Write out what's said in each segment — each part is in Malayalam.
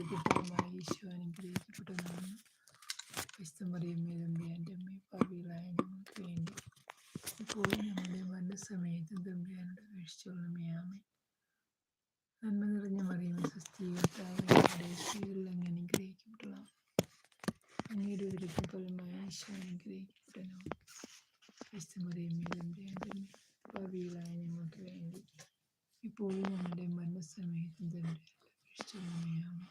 ഉദരത്തിഫലമായി ഈശോ അനുഗ്രഹിക്കപ്പെട്ടവനാണ് ക്രിസ്തുമറിയമ്മേ തമ്പിയാന്റെ അമ്മേ പാപികളായ ഞങ്ങൾക്ക് വേണ്ടി. ഇപ്പോഴും ഞങ്ങളുടെ മരണസമയത്തും തമ്പിയാനോട് വീഴ്ചയുള്ളമേ ആമേ നന്മ നിറഞ്ഞ മറിയമേ സ്വസ്ഥീകർത്താവയുടെ സ്ത്രീകളിൽ അങ്ങ് അനുഗ്രഹിക്കപ്പെട്ടതാണ് അങ്ങയുടെ ഉദരത്തിഫലമായി ഈശോ അനുഗ്രഹിക്കപ്പെട്ടവനാണ് ക്രിസ്തുമറിയമ്മേ തമ്പിയാന്റെ അമ്മേ പാപികളായ ഞങ്ങൾക്ക് വേണ്ടി ഇപ്പോഴും ഞങ്ങളുടെ മരണസമയത്തും തമ്പിയാനോട് വീഴ്ചയുള്ളമേ ആമേ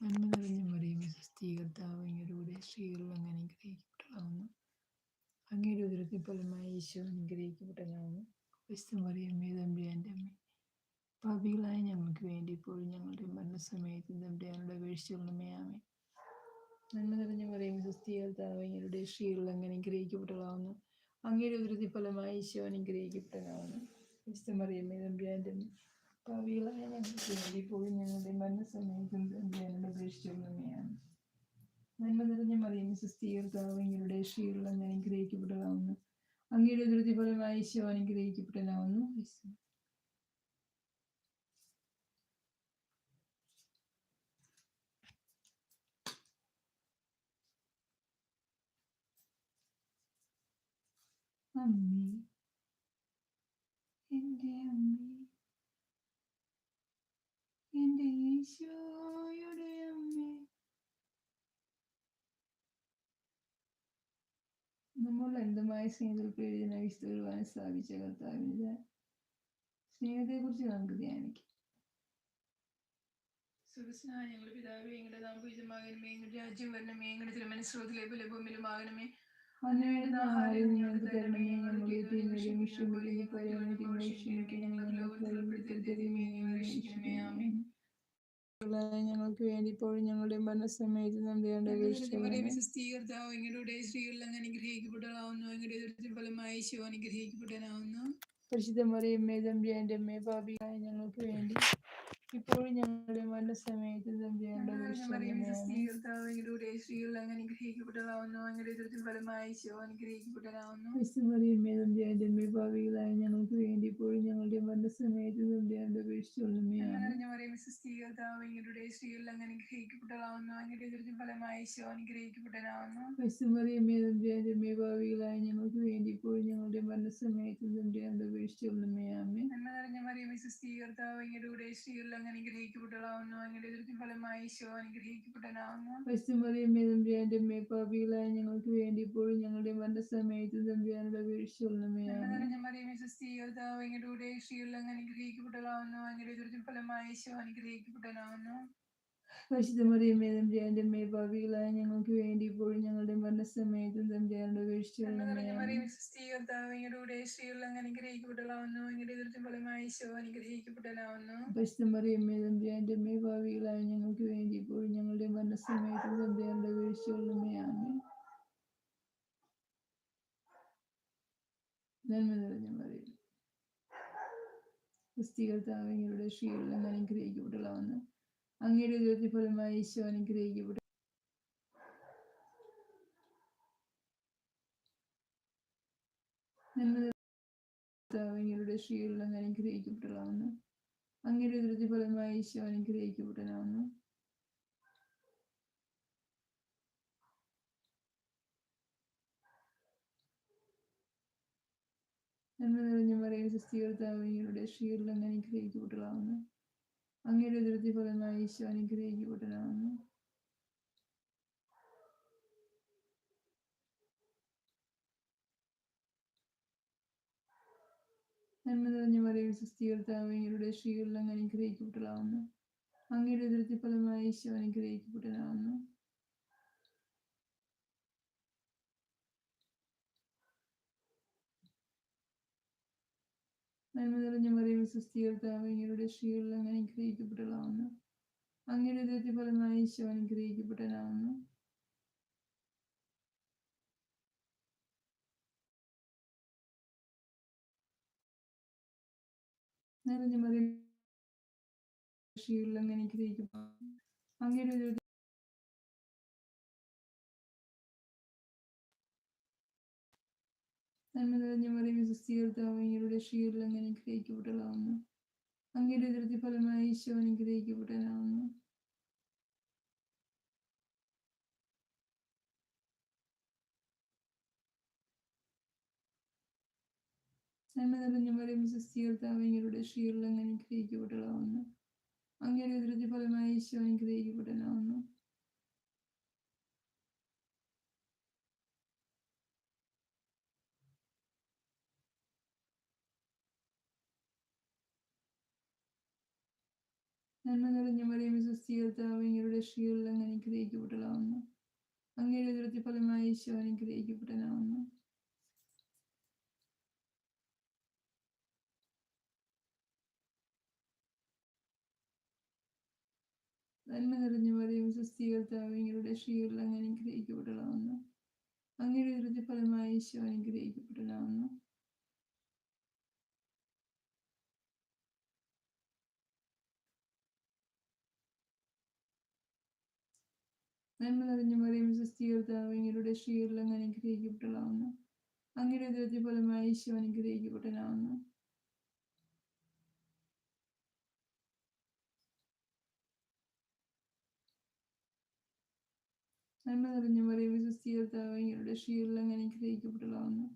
നന്മ നിറഞ്ഞ മറിയമേ സ്വസ്ഥീകർത്താവ് അങ്ങയുടെ സ്ത്രീകളിൽ അങ്ങ് അനുഗ്രഹിക്കപ്പെട്ടതാവുന്നു അങ്ങയുടെ ഉദരത്തിൽ ഫലമായി ഈശോ അനുഗ്രഹിക്കപ്പെട്ടതാവുന്നു ക്രിസ്തു മറിയമ്മേ തമ്പിയാന്റെ അമ്മേ. പാപികളായ ഞങ്ങൾക്ക് വേണ്ടി ഇപ്പോഴും ഞങ്ങളുടെ മരണസമയത്ത് തമ്പിയാനുടെ വീഴ്ചയുള്ളമേ ആമേ നന്മ നിറഞ്ഞ പറയും സ്വസ്ഥീകർത്താവ് അങ്ങയുടെ സ്ത്രീകളിൽ അങ്ങ് അനുഗ്രഹിക്കപ്പെട്ടതാവുന്നു അങ്ങയുടെ ഉദരത്തിൽ ഫലമായി ഈശോ അനുഗ്രഹിക്കപ്പെട്ടതാവുന്നു ക്രിസ്തു മറിയമ്മേ തമ്പിയാന്റെ അമ്മേ. പാപികളായ ഞങ്ങൾക്ക് വേണ്ടി ഇപ്പോഴും ഞങ്ങളുടെ മരണസമയത്തും തമ്പിയാനുടെ വീഴ്ചയുള്ളമയാണ് നന്മ നിറഞ്ഞ മറിയമേ സുസ്ഥീകർത്താവ് അങ്ങയുടെ ശ്രീകളിൽ അങ്ങ് അനുഗ്രഹിക്കപ്പെട്ടതാവുന്നു. അങ്ങയുടെ ദുരിതി ഫലമായി ഈശോ അനുഗ്രഹിക്കപ്പെട്ടതാവുന്നു. അമ്മേ എന്റെ അമ്മേ എന്റെ ഈശോയുടെ അമ്മേ എന്തുമായ സ്നേഹത്തിൽ പേരിന് വിസ്തുവാൻ സ്ഥാപിച്ച കർത്താവിന്റെ സ്നേഹത്തെക്കുറിച്ച് നമുക്ക് ധ്യാനിക്കാം. സുഖസ്നായ ഞങ്ങളുടെ പിതാവേ ഞങ്ങളുടെ നാം എങ്ങളുടെ രാജ്യം വരണമേ ഞങ്ങളുടെ തിരുമനസ്രോതിലെ പോലെ ഭൂമിയിലും ആകണമേ. അന്ന് വേണ്ടുന്ന ആഹാരം ഞങ്ങൾക്ക് തരണമേ ഞങ്ങളുടെ തിന്മയും ലോകത്തിൽ ഞങ്ങൾക്ക് വേണ്ടി ഇപ്പോഴും ഞങ്ങളുടെ മരണസമയത്ത് നമ്മുടെ ക്രിസ്തീകർത്താവ് എങ്ങളുടെ സ്ത്രീകളിൽ അങ്ങ് അനുഗ്രഹിക്കപ്പെട്ടതാവുന്നു. എങ്ങളുടെ ഫലമായി ശിവ അനുഗ്രഹിക്കപ്പെട്ടനാവുന്നു പരിശുദ്ധ മറിയമ്മേ തമ്പിയാന്റെ അമ്മേ പാപിയായ ഞങ്ങൾക്ക് വേണ്ടി ഇപ്പോഴും ഞങ്ങളുടെ മരണസമയത്ത് അങ്ങ് അനുഗ്രഹിക്കപ്പെട്ടതാവുന്നു. ഫലമായി ശിവ അമ്മേ ഞങ്ങൾക്ക് വേണ്ടി ഇപ്പോഴും ഞങ്ങളുടെ മരണസമയത്ത് സമയത്ത് മറിയം അങ്ങ് അനുഗ്രഹിക്കപ്പെട്ടതാവുന്നു. ദുരിതത്തിൽ ഫലമായി ശിവ അമ്മേ ഞങ്ങൾക്ക് വേണ്ടി ഇപ്പോഴും ഞങ്ങളുടെ മരണസമയത്ത് തമ്പിയാന്റെ വീഴ്ചയുള്ളമയാമേ നന്മ നിറഞ്ഞ മറിയമേ ക്രിസ്തീകർത്താവ് എങ്ങളുടെ സ്ത്രീകളിൽ അങ്ങ് ഫലമായി അനുഗ്രഹിക്കപ്പെട്ടനാവുന്നു അമ്മേ പാപികളായ ഞങ്ങൾക്ക് വേണ്ടി ഇപ്പോഴും ഞങ്ങളുടെ മരണസമയത്ത് തമ്പിയാനുള്ള നന്മ വീഴ്ചയുള്ളമയാമേ നിറഞ്ഞ മറിയമേ ക്രിസ്തീകർത്താവ് എങ്ങളുടെ സ്ത്രീകളിൽ അങ്ങ് അനുഗ്രഹിക്കപ്പെട്ടതാവുന്നു എങ്ങളുടെ ദുരിതത്തിൽ ഫലമായി ഈശോ അനുഗ്രഹിക്കപ്പെട്ടനാവുന്നു പരിശുദ്ധമറിയമ്മേ തമ്പിയാന്റെ അമ്മയെ പാപികളായ ഞങ്ങൾക്ക് വേണ്ടി ഇപ്പോഴും ഞങ്ങളുടെ മരണസമയത്തും എങ്ങളുടെ എങ്ങളുടെ അനുഗ്രഹിക്കപ്പെട്ടനാവുന്നു പരിശുദ്ധമറിയമ്മേ തമ്പിയാന്റെ അമ്മേ പാപികളായ ഞങ്ങൾക്ക് വേണ്ടി ഇപ്പോഴും ഞങ്ങളുടെ മരണസമയത്തും തമ്പിയാനുള്ള വീഴ്ചയുള്ളമ്മയാണ് നന്മ നിറഞ്ഞ മറിയം ക്രിസ്തീകർത്താവ് ശ്രീകളിൽ അനുഗ്രഹിക്കപ്പെട്ടതാവുന്നു അങ്ങയുടെ ഉദരത്തിൽ ഫലമായി ഈശോ അനുഗ്രഹിക്കപ്പെട്ടു. അങ്ങയുടെ ശ്രീകളിൽ അനുഗ്രഹിക്കപ്പെട്ടതാവുന്നു അങ്ങയുടെ ഫലമായി ഈശോ അനുഗ്രഹിക്കപ്പെട്ടതാവുന്നു നന്മ നിറഞ്ഞ മറിയ ക്രിസ്തീകർത്താവ് അങ്ങയുടെ ശ്രീകളിൽ അനുഗ്രഹിക്കപ്പെട്ടതാവുന്നു അങ്ങയുടെ ഉദരത്തിൽ ഫലമായി ഈശോ അനുഗ്രഹിക്കപ്പെട്ടതാവുന്നു നന്മ നിറഞ്ഞ മറിയ ക്രിസ്തീകർത്താവ് അങ്ങയുടെ ശ്രീകളിൽ അങ്ങ് അനുഗ്രഹിക്കപ്പെട്ടതാവുന്നു അങ്ങയുടെ ഉദരത്തിൽ ഫലമായി ഈശോ അനുഗ്രഹിക്കപ്പെട്ടതാവുന്നു നന്മ നിറഞ്ഞ മറിയം ക്രിസ്തീകർത്താവ് അങ്ങയുടെ ശ്രീകളിൽ അങ്ങ് അനുഗ്രഹിക്കപ്പെട്ടതാവുന്നു അങ്ങയുടെ ഉദരത്തിൽ ഫലമായി ഈശോ അനുഗ്രഹിക്കപ്പെട്ടതാവുന്നു നിറഞ്ഞ മറിയം ശ്രീകളിൽ അങ്ങനെ അനുഗ്രഹിക്കപ്പെട്ടു അങ്ങയുടെ നന്മ നിറഞ്ഞ മറിയമേ സുസ്ഥീകർത്താവ് അങ്ങയുടെ ഷീരിൽ അങ്ങനെ ഗ്രഹിക്കപ്പെട്ടതാവുന്നു അങ്ങയുടെ ഇതിർത്തി ഫലമായി ഈശോ അനുഗ്രഹിക്കപ്പെട്ടനാവുന്നു നന്മ നിറഞ്ഞ മറിയമേ അങ്ങനെ ഗ്രഹിക്കപ്പെട്ടതാവുന്നു അങ്ങയുടെ ഫലമായി ഈശോ അനുഗ്രഹിക്കപ്പെട്ടനാവുന്നു നന്മ നിറഞ്ഞ മറിയം സുസ്ഥീർത്താവങ്ങളുടെ ഷീറിൽ അങ്ങ് അനുഗ്രഹിക്കപ്പെട്ടതാവുന്നു അങ്ങയുടെ ഉദരത്തി ഫലമായി ഈശോ അനുഗ്രഹിക്കപ്പെട്ടനാവുന്നു നന്മ നിറഞ്ഞ മറിയം സുസ്ഥീകർത്താവിങ്ങളുടെ ഷീറിൽ അങ്ങ് അനുഗ്രഹിക്കപ്പെട്ടതാവുന്നു അങ്ങയുടെ ഉദരത്തി ഫലമായി ഈശോ അനുഗ്രഹിക്കപ്പെട്ടതാവുന്നു നന്മ നിറഞ്ഞ മറിയം സുസ്ഥീകർത്താവിങ്ങളുടെ ഷീറിൽ അങ്ങ് അനുഗ്രഹിക്കപ്പെട്ടതാവുന്നു അങ്ങയുടെ ഉദരത്തി ഫലമായി ഈശോ അനുഗ്രഹിക്കപ്പെട്ടനാവുന്നു നന്മ നിറഞ്ഞ മറിയം സുസ്ഥീകർത്താവിങ്ങളുടെ ഷീറിൽ അങ്ങ് അനുഗ്രഹിക്കപ്പെട്ടതാവുന്നു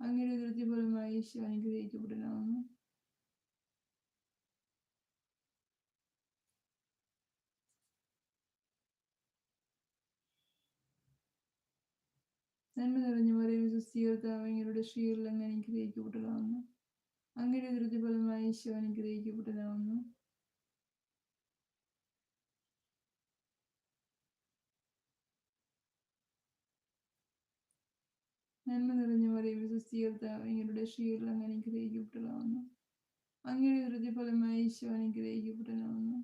അങ്ങയുടെ ഉദരത്തി ഫലമായി ഈശോ അനുഗ്രഹിക്കപ്പെട്ടതാവുന്നു നന്മ നിറഞ്ഞ മറിയം സുസ്ഥീകർത്താവിങ്ങളുടെ ഷീറിൽ അങ്ങ് അനുഗ്രഹിക്കപ്പെട്ടതാവുന്നു. അങ്ങയുടെ ധൃതിഫലമായി ഫലമായി ഈശോ അനുഗ്രഹിക്കപ്പെട്ടതാവുന്നു. നന്മ നിറഞ്ഞ മറിയം സുസ്ഥീകർത്താവിങ്ങളുടെ ഷീറിൽ അങ്ങ് അനുഗ്രഹിക്കപ്പെട്ടതാവുന്നു. അങ്ങയുടെ ധൃതിഫലമായി ഫലമായി ഈശോ അനുഗ്രഹിക്കപ്പെട്ടതാവുന്നു.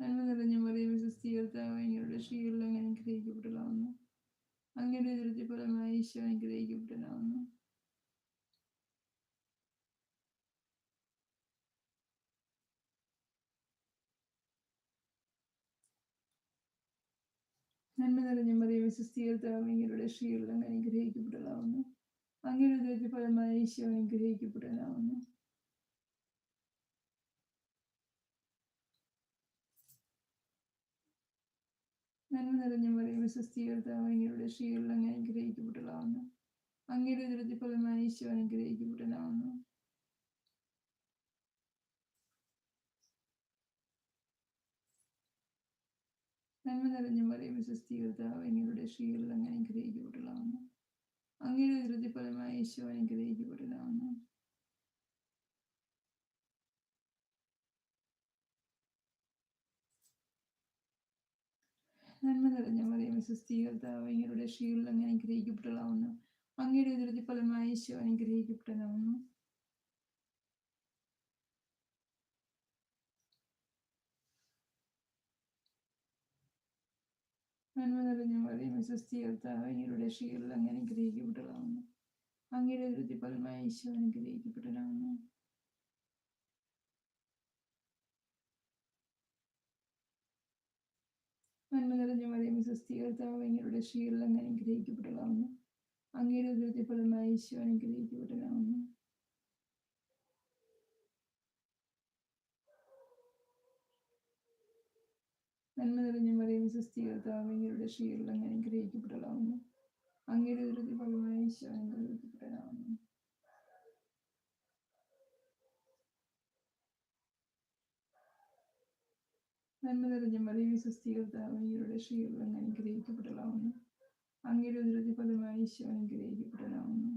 നന്മ നിറഞ്ഞ മറിയം സുസ്ഥീകർത്താവിങ്ങളുടെ ഷീറിൽ അങ്ങനെ അനുഗ്രഹിക്കപ്പെട്ടതാവുന്നു അങ്ങയുടെ ഉദരത്തി ഫലമായി ഈശോ അനുഗ്രഹിക്കപ്പെട്ടതാവുന്നു നന്മ നിറഞ്ഞ മറിയം സുസ്ഥീകർത്താവിങ്ങളുടെ ഷീറിൽ അങ്ങനെ അനുഗ്രഹിക്കപ്പെട്ടതാവുന്നു അങ്ങയുടെ ഈശോ അനുഗ്രഹിക്കപ്പെട്ടതാവുന്നു നന്മ നിറഞ്ഞ മറിയം അങ്ങയുടെ ഷീറിൽ അങ്ങ് അനുഗ്രഹിക്കപ്പെട്ടതാവുന്നു അങ്ങയുടെ ഫലമായി ഈശോ അനുഗ്രഹിക്കപ്പെട്ടതാവുന്നു നന്മ നിറഞ്ഞ മറിയം അങ്ങയുടെ ഷീറിൽ അങ്ങ് അനുഗ്രഹിക്കപ്പെട്ടതാവുന്നു അങ്ങയുടെ ഫലമായി ഈശോ അനുഗ്രഹിക്കപ്പെട്ടതാവുന്നു നന്മ നിറഞ്ഞ മറിയം സുസ്ഥീകർത്താവിങ്ങളുടെ ഷീറിൽ അങ്ങ് അനുഗ്രഹിക്കപ്പെട്ടതാവുന്നു അങ്ങയുടെ ഉദരത്തി ഫലമായി ഈശോ അനുഗ്രഹിക്കപ്പെട്ടതാവുന്നു നന്മ നിറഞ്ഞ മറിയം സുസ്ഥീകർത്താവിങ്ങളുടെ ഷീറിൽ അങ്ങനെ അനുഗ്രഹിക്കപ്പെട്ടതാവുന്നു അങ്ങയുടെ ഉദരത്തി ഫലമായി ഈശോ അനുഗ്രഹിക്കപ്പെട്ടതാവുന്നു നന്മ നിറഞ്ഞ മറിയം സുസ്ഥീകർത്താവിങ്ങളുടെ ശീലം അങ്ങ് അനുഗ്രഹിക്കപ്പെട്ടതാവുന്നു അങ്ങയുടെ ഉദരത്തി ഫലമായി ഈശോ അനുഗ്രഹിക്കപ്പെട്ടതാവുന്നു നന്മ നിറഞ്ഞ മറിയം സുസ്ഥീകർത്താവിങ്ങളുടെ ഷീറിൽ അങ്ങ് അനുഗ്രഹിക്കപ്പെട്ടതാവുന്നു അങ്ങയുടെ ഉദരത്തി ഫലമായി ഈശോ അനുഗ്രഹിക്കപ്പെട്ടതാവുന്നു നന്മ നിറഞ്ഞ മറിയം സുസ്ഥീകർത്താവിങ്ങളുടെ ഷീറിൽ അങ്ങ് അനുഗ്രഹിക്കപ്പെട്ടതാവുന്നു അങ്ങയുടെ ഉദരത്തി ഈശോ അനുഗ്രഹിക്കപ്പെട്ടതാവുന്നു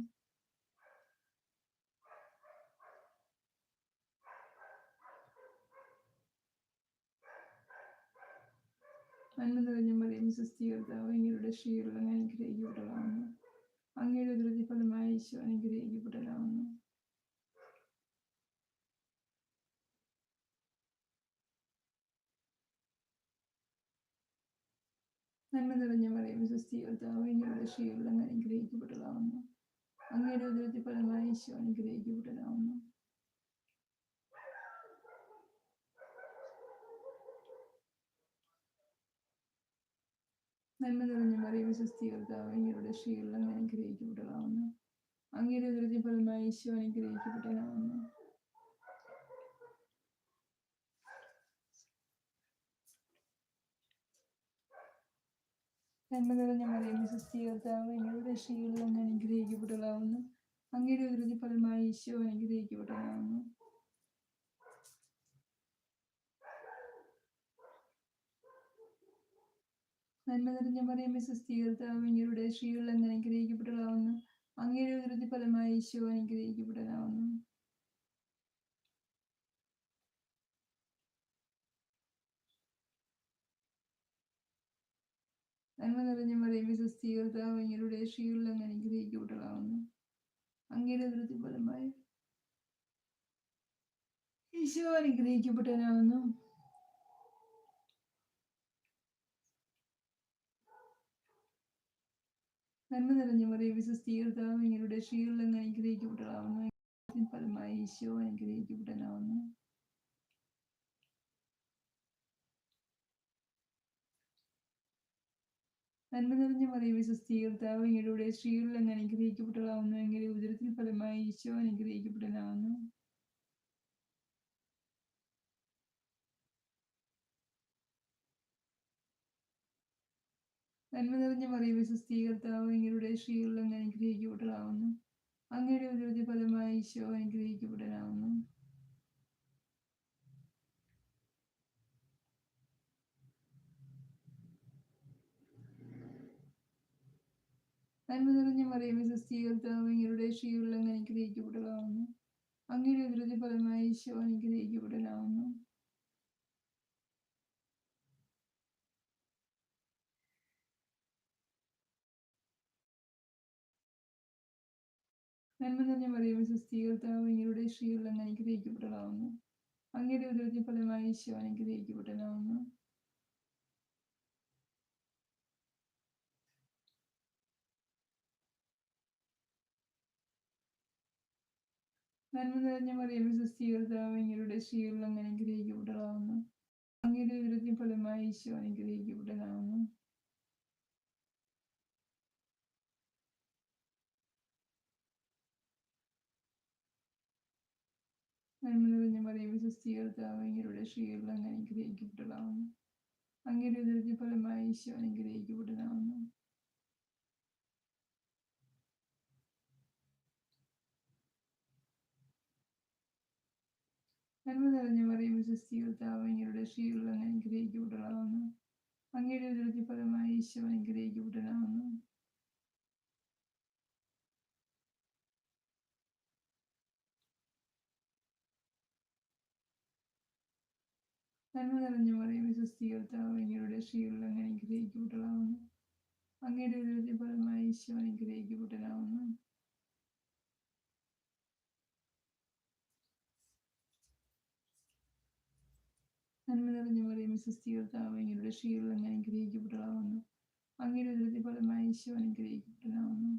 നന്മ നിറഞ്ഞ മറിയം സുസ്ഥീകർത്താവിങ്ങളുടെ ഷീറിൽ അങ്ങ് അനുഗ്രഹിക്കപ്പെട്ടതാവുന്നു അങ്ങയുടെ ഉദരത്തി ഫലമായി ഈശോ അനുഗ്രഹിക്കപ്പെട്ടതാവുന്നു നന്മ നിറഞ്ഞ മറിയം സുസ്ഥീകർത്താവിങ്ങളുടെ ഷീറിൽ അങ്ങ് അനുഗ്രഹിക്കപ്പെട്ടതാവുന്നു. അങ്ങയുടെ ഉദരത്തിൽ ഫലമായ ഈശോ അനുഗ്രഹിക്കപ്പെട്ടതാവുന്നു. നന്മ നിറഞ്ഞ മറിയം സുസ്ഥീകർത്താവിങ്ങളുടെ ഷീറിൽ അങ്ങ് അനുഗ്രഹിക്കപ്പെട്ടതാവുന്നു. അങ്ങയുടെ ഉദരത്തിൽ ഫലമായ ഈശോ അനുഗ്രഹിക്കപ്പെട്ടതാവുന്നു. നന്മ നിറഞ്ഞ മറിയമേ സുസ്ഥീകർത്താവ് രക്ഷകളിൽ അങ്ങ് അനുഗ്രഹിക്കപ്പെട്ടതാവുന്നു അങ്ങയുടെ ഉരുതി ഫലമായി ഈശോ അനുഗ്രഹിക്കപ്പെട്ടതാവുന്നു നന്മ നിറഞ്ഞ മറിയമേ സുസ്ഥീകർത്താവ് രക്ഷകളിൽ അങ്ങ് അനുഗ്രഹിക്കപ്പെട്ടതാവുന്നു അങ്ങയുടെ ഫലമായി ഈശോ അനുഗ്രഹിക്കപ്പെട്ടതാവുന്നു നന്മ നിറഞ്ഞ മറിയമേ സുസ്ഥി കർത്താവ് അങ്ങയുടെ രക്ഷകളിൽ അങ്ങ് അനുഗ്രഹിക്കപ്പെട്ടതാവുന്നു അങ്ങയുടെ ഉദരത്തി ഫലമായി ഈശോ അനുഗ്രഹിക്കപ്പെട്ടവനാവുന്നു. നന്മ നിറഞ്ഞ മറിയമേ സുസ്ഥി കർത്താവ് അങ്ങയുടെ രക്ഷകളിൽ അങ്ങ് അനുഗ്രഹിക്കപ്പെട്ടതാവുന്നു ഫലമായി ഈശോ അനുഗ്രഹിക്കപ്പെട്ടവനാവുന്നു. നന്മ നിറഞ്ഞ മറിയമേ സുസ്ഥി കർത്താവ് അങ്ങയുടെ സ്ത്രീകളിൽ അങ്ങ് അനുഗ്രഹിക്കപ്പെട്ടതാവുന്നു എങ്കിൽ ഉദരത്തിന് ഫലമായി ഈശോ അനുഗ്രഹിക്കപ്പെട്ടവനാവുന്നു? നന്മ നിറഞ്ഞ മറിയമേ സുസ്ഥി കർത്താവ് അങ്ങയുടെ സ്ത്രീകളിൽ അങ്ങ് അനുഗ്രഹിക്കപ്പെട്ടതാവുന്നു അങ്ങയുടെ ഉദരത്തിന് ഫലമായി ഈശോ അനുഗ്രഹിക്കപ്പെട്ടവനാവുന്നു. നന്മ നിറഞ്ഞ മറിയമേ സ്വസ്ഥീകർത്താവ് കർത്താവ് അങ്ങയുടെ സ്ത്രീകളിൽ അങ്ങ് അനുഗ്രഹിക്കപ്പെട്ടതാവുന്നു അങ്ങയുടെ ഉദരത്തിന് ഫലമായി ഈശോ അനുഗ്രഹിക്കപ്പെട്ടവനാവുന്നു. നന്മ നിറഞ്ഞ മറിയമേ സ്വസ്ഥീകർത്താവ് കർത്താവ് അങ്ങയുടെ സ്ത്രീകളിൽ അങ്ങ് അനുഗ്രഹിക്കപ്പെട്ടതാവുന്നു അങ്ങയുടെ ഉദരത്തിന് ഫലമായി ഈശോ അനുഗ്രഹിക്കപ്പെട്ടവനാവുന്നു. നന്മ നിറഞ്ഞ മറിയമേ സുസ്ഥി കർത്താവ് അങ്ങയുടെ സ്ത്രീകളിൽ അങ്ങ് അനുഗ്രഹിക്കപ്പെട്ടതാവുന്നു അങ്ങയുടെ വിരുദ്ധ ഫലമായി ഈശോ അനുഗ്രഹിക്കപ്പെട്ടതാവുന്നു നന്മ നിറഞ്ഞ മറിയമേ സുസ്ഥി കർത്താവ് അങ്ങയുടെ സ്ത്രീകളിൽ അങ്ങ് അനുഗ്രഹിക്കപ്പെട്ടതാവുന്നു അങ്ങയുടെ ഉദരത്തിന് ഫലമായി ഈശോ അനുഗ്രഹിക്കപ്പെട്ടതാവുന്നു നന്മ നിറഞ്ഞ പറയും കർത്താവ് അങ്ങയുടെ സ്ത്രീകളിൽ അങ്ങ് അനുഗ്രഹിക്കപ്പെട്ടതാവുന്നു അങ്ങയുടെ ഉദരത്തിന് ഫലമായി ഈശോ അനുഗ്രഹിക്കപ്പെട്ടതാവുന്നു നന്മ നിറഞ്ഞ പറയും സുസ്ഥി കർത്താവ് അങ്ങയുടെ സ്ത്രീകളിൽ അങ്ങ് അനുഗ്രഹിക്കപ്പെട്ടതാവുന്നു അങ്ങയുടെ ഉദരത്തിന് ഫലമായി ഈശോ അനുഗ്രഹിക്കപ്പെട്ടതാവുന്നു നന്മ നിറഞ്ഞ പോലെ മിസസ് കർത്താവ് അങ്ങയുടെ സ്ത്രീകളിൽ അങ്ങ് അനുഗ്രഹിക്കപ്പെട്ടതാവുന്നു. അങ്ങയുടെ പ്രതിഫലമായി ഫലമായി ഈശോ അനുഗ്രഹിക്കപ്പെട്ടതാവുന്നു.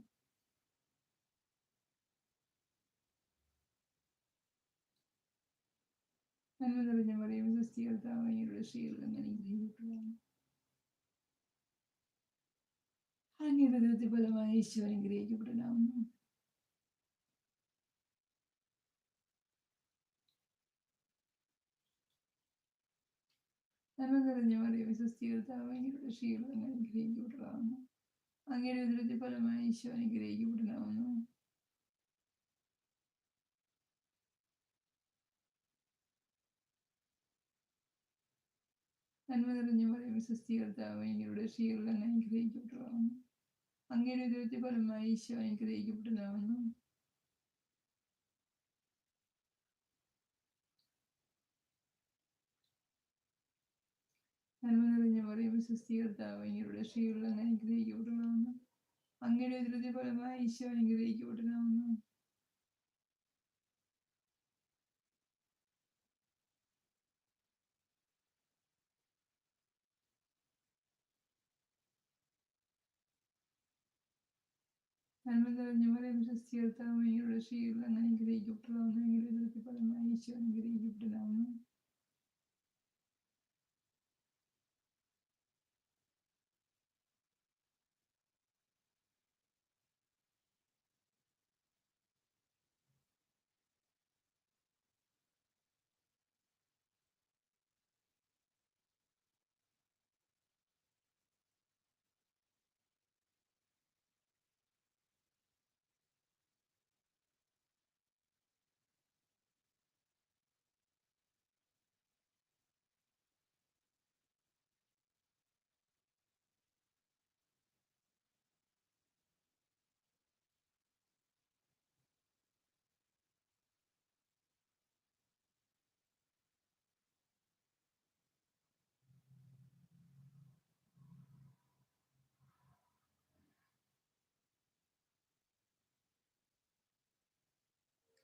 നന്മ നിറഞ്ഞ പോലെ മിസസ് കർത്താവ് അങ്ങയുടെ സ്ത്രീകളിൽ അങ്ങ് അങ്ങനെ അങ്ങയുടെ ഉദരത്തിന് ഫലമായി ഈശോ അനുഗ്രഹിക്കപ്പെട്ടതാവുന്നു. നന്മ നിറഞ്ഞ മറിയമേ സുസ്ഥി കർത്താവ് അങ്ങയുടെ സ്ത്രീകളിൽ അങ്ങനെ അനുഗ്രഹിക്കപ്പെട്ടതാവുന്നു അങ്ങയുടെ ഉദരത്തിന് ഫലമായി ഈശോ അനുഗ്രഹിക്കപ്പെട്ടതാവുന്നു നന്മ നിറഞ്ഞ മറിയമേ സുസ്ഥി കർത്താവ് അങ്ങയുടെ സ്ത്രീകളിൽ അങ്ങ് അങ്ങനെ ഉദരത്തിന് ഫലമായി ഈശോ അനുഗ്രഹിക്കപ്പെട്ടതാവുന്നു നന്മ നിറഞ്ഞ പറയും സുസ്ഥി കർത്താവ് അങ്ങയുടെ അങ്ങനെ അങ്ങ് അങ്ങയുടെ ഫലമായി ഈശോ അനുഗ്രഹിക്കപ്പെടണമെന്നും നന്മ നിറഞ്ഞ പറയും സുസ്ഥി കർത്താവ് അങ്ങയുടെ സ്ത്രീകളിൽ അങ്ങ് അനുഗ്രഹിക്കപ്പെട്ടതാവുന്നു അങ്ങയുടെ ഫലമായി ഈശോ അനുഗ്രഹിക്കപ്പെട്ടതാവുന്നു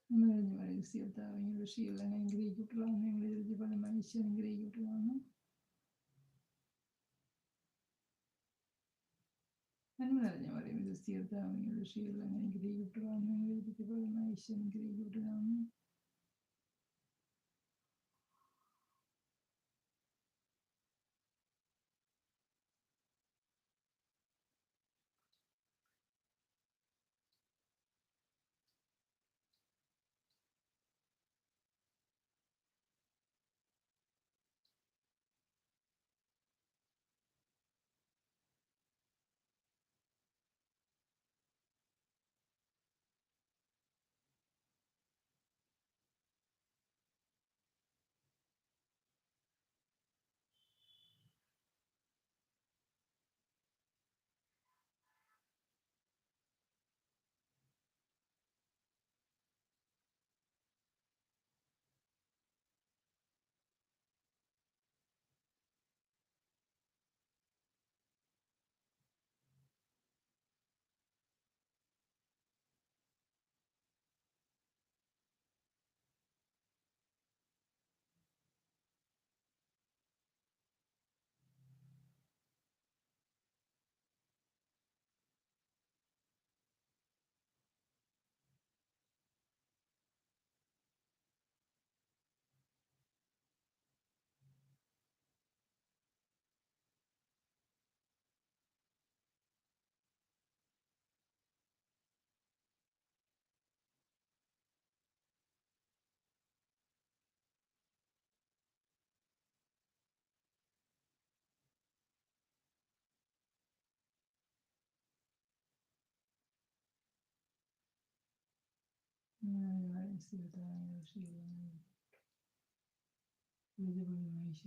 നിറഞ്ഞു പറയുക കർത്താവ് ഞങ്ങളുടെ ഷീലെല്ലാം അനുഗ്രഹിക്കപ്പെട്ടതാണ് ഞങ്ങളുടെ ഫലമായി ഈശോ അനുഗ്രഹിക്കപ്പെട്ടതാണ് നന്മ നിറഞ്ഞു പറയും ക്രിസ്തീർത്താവ് ഞങ്ങളുടെ ഷീലെല്ലാം അനുഗ്രഹിക്കപ്പെട്ടതാണ് ഞങ്ങളുടെ ജീവിതത്തിൽ പല ഈശോ അനുഗ്രഹിക്കപ്പെട്ടതാണ് നന്മ നിറഞ്ഞു ക്രിസ്തീർത്താവ് ഞങ്ങളുടെ ഷീലെല്ലാം ജീവിതത്തിൽ